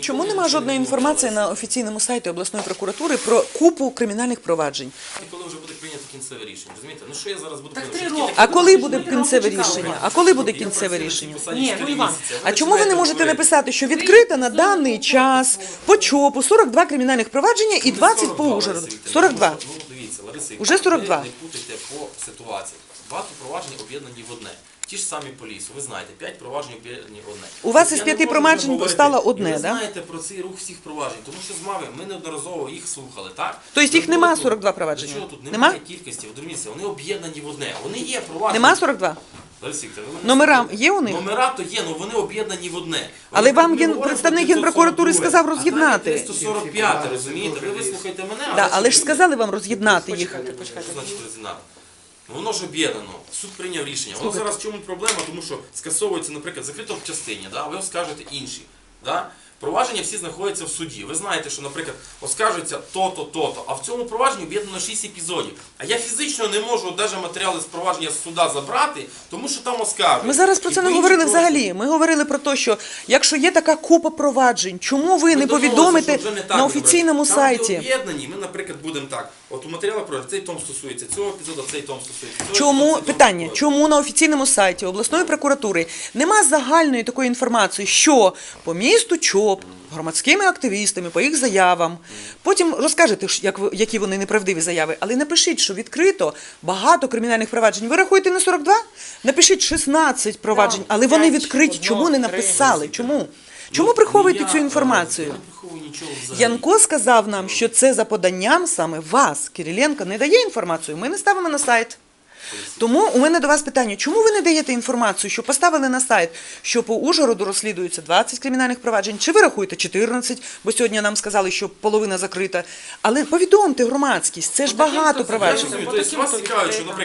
Чому немає жодної інформації на офіційному сайті обласної прокуратури про купу кримінальних проваджень? І коли вже буде прийнято кінцеве рішення, розумієте? Ну що я зараз буду таке А коли буде кінцеве рішення? А коли буде кінцеве рішення? Ні, ну, Іван, А чому ви не можете написати, що відкрито на даний час по ЧОПу 42 кримінальних провадження і 20 по 42, Ужгороду? Лариса Вікторівна, 42. Ну, дивіться, Лариса Уже 42. Не путайте по ситуації. Багато проваджень об'єднані в одне. Ті ж самі по лісу. Ви знаєте, 5 проваджень об'єднані в одне. У вас із п'яти проваджень стало одне, ви да? знаєте про цей рух всіх проваджень, тому що з МАВи ми неодноразово їх слухали, так? Тобто їх нема 42 провадження? Чого тут? Нема? Немає кількості. Дивіться, вони об'єднані в одне. Вони є провадження. Нема 42? Лариса Вікторівна, ви мене Номера є у них? Номера то є, але вони об'єднані в одне. Але вам ген- представник Генпрокуратури сказав роз'єднати. 345, розумієте? Ви вислухайте мене, Да, але ж сказали вам роз'єднати їх. Що значить роз'єднати? Ну, Воно ж об'єднано. Суд прийняв рішення. Воно зараз в чому проблема? Тому що скасовується, наприклад, закрито в частині, да? ви скажете інші. Да? Провадження всі знаходяться в суді. Ви знаєте, що, наприклад, оскаржується то-то, то-то. А в цьому провадженні об'єднано 6 епізодів. А я фізично не можу навіть матеріали з провадження з суда забрати, тому що там оскаржують. Ми зараз про І це не говорили іншим взагалі. Ми говорили про те, що якщо є така купа проваджень, чому ви не повідомите не так на офіційному Там, сайті? де об'єднані, ми, наприклад, будемо так. От у матеріалах про цей том стосується цього епізоду, цей том стосується. цього Чому епізоду, питання? Чому на офіційному сайті обласної прокуратури нема загальної такої інформації, що по місту ЧОП, громадськими активістами, по їх заявам. Потім розкажете, як які вони неправдиві заяви, але напишіть, що відкрито багато кримінальних проваджень. Ви рахуєте не 42? Напишіть 16 проваджень, але вони відкриті. Чому не написали? Чому? Чому Ну, приховуєте я, цю інформацію? Янко сказав нам, що це за поданням саме вас, Кириленко, не дає інформацію. Ми не ставимо на сайт. Тому у мене до вас питання: чому ви не даєте інформацію, що поставили на сайт, що по Ужгороду розслідується 20 кримінальних проваджень, чи ви рахуєте 14, бо сьогодні нам сказали, що половина закрита. Але повідомте громадськість, це ж багато проваджень. тобто вас цікавить, що, наприклад,